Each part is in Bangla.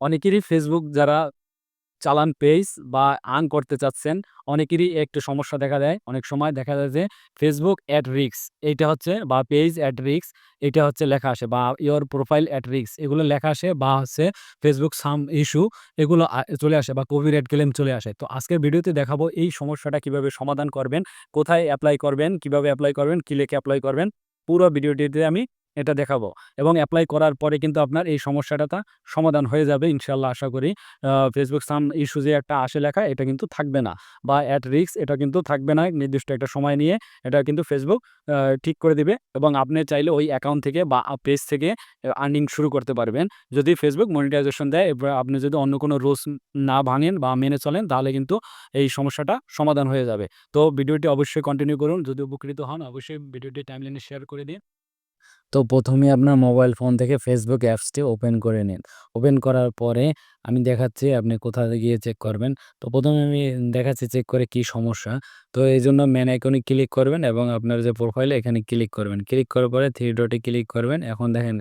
অনেকেরই ফেসবুক যারা চালান পেজ বা আর্ন করতে চাচ্ছেন, অনেকেরই একটু সমস্যা দেখা দেয়। অনেক সময় দেখা যায় যে ফেসবুক এট রিস্ক এইটা হচ্ছে বা পেজ এট রিক্স এইটা হচ্ছে লেখা আসে বা ইওর প্রোফাইল এট রিক্স এগুলো লেখা আসে বা হচ্ছে ফেসবুক সাম ইস্যু এগুলো চলে আসে বা কোভিড কপিরাইট ক্লেম চলে আসে। তো আজকের ভিডিওতে দেখাবো এই সমস্যাটা কীভাবে সমাধান করবেন, কোথায় অ্যাপ্লাই করবেন, কীভাবে অ্যাপ্লাই করবেন, কী লিখে অ্যাপ্লাই করবেন। পুরো ভিডিওটিতে আমি এটা দেখাবো এবং অ্যাপ্লাই করার পরে কিন্তু আপনার এই সমস্যাটা তা সমাধান হয়ে যাবে ইনশাল্লাহ আশা করি। ফেসবুক সাম ইস্যু যে একটা আসে লেখা, এটা কিন্তু থাকবে না বা এট রিস্ক এটা কিন্তু থাকবে না। নির্দিষ্ট একটা সময় নিয়ে এটা কিন্তু ফেসবুক ঠিক করে দিবে এবং আপনি চাইলে ওই অ্যাকাউন্ট থেকে বা পেজ থেকে আর্নিং শুরু করতে পারবেন। যদি ফেসবুক মনিটাইজেশন দেয়, এবার আপনি যদি অন্য কোনো রুলস না ভাঙেন বা মেনে চলেন, তাহলে কিন্তু এই সমস্যাটা সমাধান হয়ে যাবে। তো ভিডিওটি অবশ্যই কন্টিনিউ করুন। যদি উপকৃত হন, অবশ্যই ভিডিওটি টাইমলাইনে শেয়ার করে দিন। তো প্রথমে আপনার মোবাইল ফোন থেকে ফেসবুক অ্যাপসটি ওপেন করে নিন। ওপেন করার পরে আমি দেখাচ্ছি আপনি কোথায় গিয়ে চেক করবেন। তো ১ম এ আমি দেখাচ্ছি চেক করে কি সমস্যা। তো এইজন্য ম্যান আইকনে ক্লিক করবেন এবং আপনার যে প্রোফাইলে এখানে ক্লিক করবেন। ক্লিক করার পরে থ্রি ডটে ক্লিক করবেন। এখন দেখেন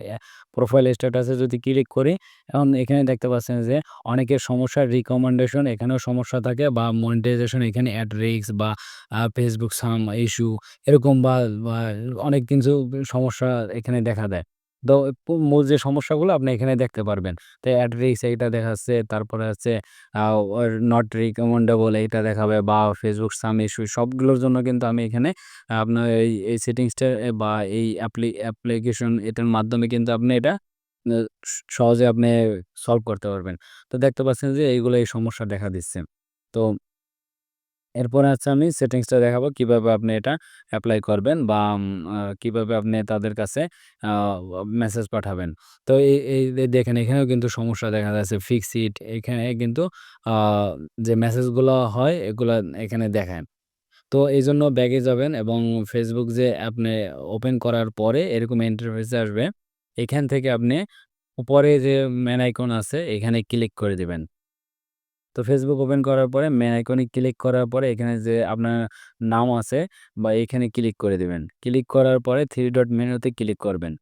প্রোফাইল স্ট্যাটাসে যদি ক্লিক করি, এখন এখানে দেখতে পাচ্ছেন যে অনেকের সমস্যা রিকমেন্ডেশন এখানেও সমস্যা থাকে বা মনিটাইজেশন এখানে অ্যাড রিস্ক বা ফেসবুক সাম ইস্যু এরকম বা অনেক কিছু সমস্যা এখানে দেখা দেয়। মূল যে সমস্যাগুলো আপনি এখানে দেখতে পারবেন। তো রিস্ক এইটা দেখাচ্ছে, তারপরে হচ্ছে নট রিকমেন্ডেবল এইটা দেখাবে বা ফেসবুক সাম ইস্যু সবগুলোর জন্য কিন্তু আমি এখানে আপনার এই, এই সেটিংসটা বা এই অ্যাপ্লি অ্যাপ্লিকেশন এটার মাধ্যমে কিন্তু আপনি এটা সহজে আপনি সলভ করতে পারবেন। তো দেখতে পাচ্ছেন যে এইগুলো এই সমস্যা দেখা দিচ্ছে। তো এরপরে হচ্ছে আমি সেটিংসটা দেখাবো, কীভাবে আপনি এটা অ্যাপ্লাই করবেন বা কীভাবে আপনি তাদের কাছে মেসেজ পাঠাবেন। তো এই এই দেখেন এখানেও কিন্তু সমস্যা দেখা যাচ্ছে ফিক্স ইট এখানে কিন্তু যে মেসেজগুলো হয়, এগুলা এখানে দেখায়। তো এই জন্য ব্যাগে যাবেন এবং ফেসবুক যে আপনি ওপেন করার পরে এরকম ইন্টারফেসে আসবে। এখান থেকে আপনি উপরে যে ম্যান আইকন আছে, এখানে ক্লিক করে দিবেন। তো ফেসবুক ওপেন করার পরে মেইন আইকনে ক্লিক করার পরে এখানে যে আপনার নাম আছে বা এখানে ক্লিক করে দেবেন ক্লিক করার পরে থ্রি ডট মেনুতে ক্লিক করবেন।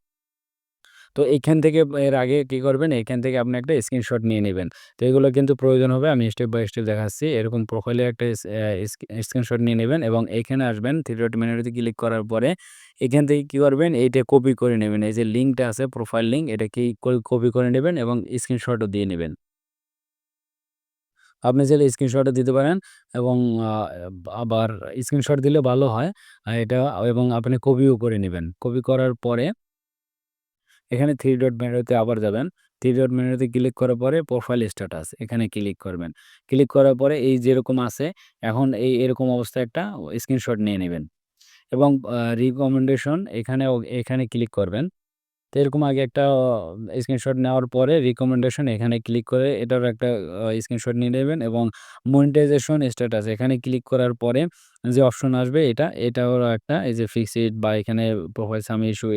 তো এইখান থেকে এর আগে কি করবেন? এখান থেকে আপনি একটা স্ক্রিনশট নিয়ে নেবেন তো এগুলো কিন্তু প্রয়োজন হবে। আমি স্টেপ বাই স্টেপ দেখাচ্ছি। এরকম প্রোফাইলে একটা স্ক্রিনশট নিয়ে নেবেন এবং এইখানে আসবেন থ্রি ডট মেনুতে ক্লিক করার পরে এখান থেকে কি করবেন? এইটা কপি করে নেবেন। এই যে লিঙ্কটা আছে প্রোফাইল লিঙ্ক এটা কি কপি করে নেবেন এবং স্ক্রিনশটও দিয়ে নিবেন। আপনি চাইলে স্ক্রিনশটও দিতে পারেন এবং আবার স্ক্রিনশট দিলে ভালো হয়। এটা এবং আপনি কপিও করে নেবেন কপি করার পরে এখানে থ্রি ডট মেনুতে আবার যাবেন। থ্রি ডট মেনুতে ক্লিক করার পরে প্রোফাইল স্ট্যাটাস এখানে ক্লিক করবেন। ক্লিক করার পরে এই যেরকম আছে, এখন এই এরকম অবস্থায় একটা স্ক্রিনশট নিয়ে নেবেন এবং রিকমেন্ডেশন এখানেও, এখানে ক্লিক করবেন। তো এরকম আগে একটা স্ক্রিনশট নেওয়ার পরে রিকমেন্ডেশন এখানে ক্লিক করে এটারও একটা স্ক্রিনশট নিয়ে নেবেন এবং মনিটাইজেশন স্ট্যাটাস এখানে ক্লিক করার পরে যে অপশন আসবে এটা, এটাও একটা এই যে ফিক্স ইট বা এখানে প্রোফাইল সাম ইস্যু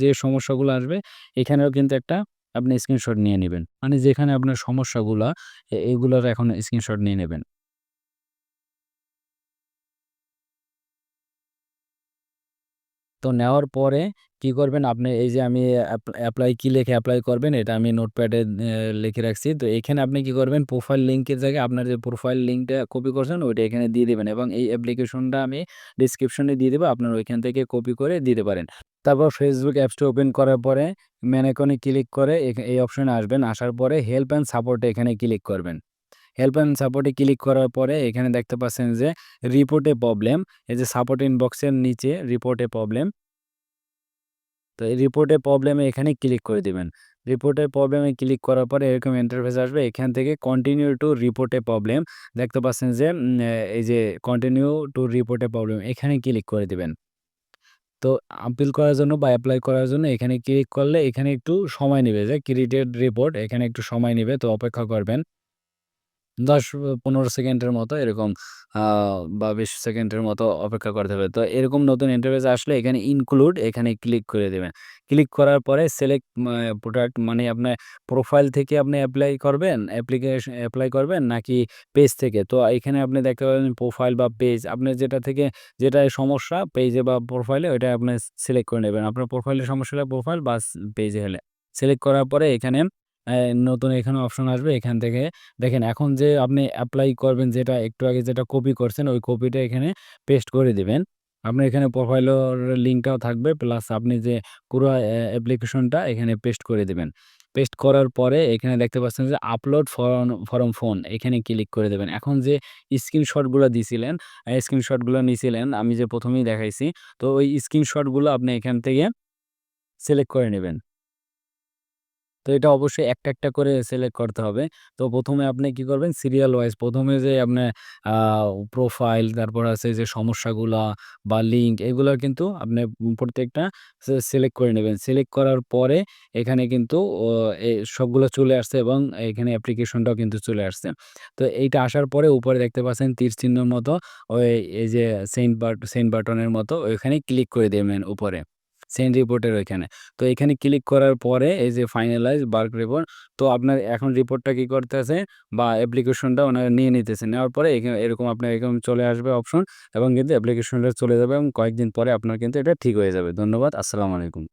যে সমস্যাগুলো আসবে এখানেও কিন্তু একটা আপনি স্ক্রিনশট নিয়ে নিবেন। মানে যেখানে আপনার সমস্যাগুলা এগুলোর এখন স্ক্রিনশট নিয়ে নেবেন। তো নেওয়ার পরে কি করবেন? আপনি এই যে আমি অ্যাপ এপ্লাই কি লিখে অ্যাপ্লাই করবেন, এটা আমি নোটপ্যাডে লিখে রাখছি। তো এখানে আপনি কি করবেন? প্রোফাইল লিঙ্কের জায়গায় আপনার যে প্রোফাইল লিঙ্কটা কপি করছেন, ওইটা এখানে দিয়ে দেবেন এবং এই অ্যাপ্লিকেশনটা আমি ডেসক্রিপশনে দিয়ে দেবো। আপনার ওইখান থেকে কপি করে দিতে পারেন। তারপর ফেসবুক অ্যাপসটা ওপেন করার পরে ম্যানেকনে ক্লিক করে এই অপশনে আসবেন। আসার পরে হেল্প অ্যান্ড সাপোর্টে এখানে ক্লিক করবেন। হেল্প অ্যান্ড সাপোর্টে ক্লিক করার পরে এখানে দেখতে পাচ্ছেন যে রিপোর্টে প্রবলেম এই যে সাপোর্ট ইনবক্সের নিচে রিপোর্টে প্রবলেম তো এই রিপোর্টে প্রবলেমে এখানে ক্লিক করে দিবেন। রিপোর্টের প্রবলেমে ক্লিক করার পরে এরকম ইন্টারফেস আসবে। এখান থেকে কন্টিনিউ টু রিপোর্ট প্রবলেম দেখতে পাচ্ছেন যে এই যে কন্টিনিউ টু রিপোর্ট প্রবলেম এখানে ক্লিক করে দিবেন। তো আপিল করার জন্য বা অ্যাপ্লাই করার জন্য এখানে ক্লিক করলে এখানে একটু সময় নেবে যে ক্রিয়েটেড রিপোর্ট এখানে একটু সময় নেবে, তো অপেক্ষা করবেন। ১০-১৫ সেকেন্ডের মতো এরকম বা ২০ সেকেন্ডের মতো অপেক্ষা করতে হবে। তো এরকম নতুন ইন্টারফেস আসলে এখানে ইনক্লুড এখানে ক্লিক করে দেবেন ক্লিক করার পরে সিলেক্ট প্রোডাক্ট মানে আপনার প্রোফাইল থেকে আপনি অ্যাপ্লাই করবেন, অ্যাপ্লিকেশন অ্যাপ্লাই করবেন নাকি পেজ থেকে। তো এখানে আপনি দেখতে পাবেন প্রোফাইল বা পেজ আপনার যেটা থেকে যেটায় সমস্যা পেজে বা প্রোফাইলে ওইটা আপনি সিলেক্ট করে নেবেন। আপনার প্রোফাইলে সমস্যা হলে প্রোফাইল বা পেজে হলে। সিলেক্ট করার পরে এখানে নতুন এখানে অপশন আসবে এখান থেকে দেখেন এখন যে আপনি অ্যাপ্লাই করবেন যেটা একটু আগে যেটা কপি করছেন ওই কপিটা এখানে পেস্ট করে দিবেন। আপনার এখানে প্রোফাইলের লিঙ্কটাও থাকবে প্লাস আপনি যে পুরো অ্যাপ্লিকেশনটা এখানে পেস্ট করে দিবেন। পেস্ট করার পরে এখানে দেখতে পাচ্ছেন যে আপলোড ফরম ফরম ফোন এখানে ক্লিক করে দেবেন। এখন যে স্ক্রিনশটগুলা দিছিলেন, স্ক্রিনশটগুলা নিছিলেন আমি যে প্রথমেই দেখাইছি। তো ওই স্ক্রিনশটগুলো আপনি এখান থেকে সিলেক্ট করে নিবেন। তো এটা অবশ্যই একটা, একটা করে সিলেক্ট করতে হবে। তো প্রথমে আপনি কি করবেন সিরিয়াল ওয়াইজ প্রথমে যে আপনার প্রোফাইল তারপর আছে যে সমস্যাগুলা বা লিঙ্ক এগুলো কিন্তু আপনি প্রত্যেকটা সিলেক্ট করে নেবেন সিলেক্ট করার পরে এখানে কিন্তু সবগুলো চলে আসছে এবং এখানে অ্যাপ্লিকেশনটাও কিন্তু চলে আসছে। তো এইটা আসার পরে উপরে দেখতে পাচ্ছেন তীর চিহ্নর মতো ওই এই যে সেন্ট বাট সেন্ড বাটনের মতো ওইখানে ক্লিক করে দিবেন উপরে। সেন্ড রিপোর্টের ওইখানে। তো এখানে ক্লিক করার পরে এই যে ফাইনালাইজ বার্ক রিপোর্ট তো আপনার এখন রিপোর্টটা কি করতেছে বা অ্যাপ্লিকেশনটা ওনারা নিয়ে নিতেছে। নেওয়ার পরে এখানে এরকম আপনার এরকম চলে আসবে অপশন এবং কিন্তু অ্যাপ্লিকেশনটা চলে যাবে এবং কয়েকদিন পরে আপনার কিন্তু এটা ঠিক হয়ে যাবে। ধন্যবাদ। আসসালামু আলাইকুম।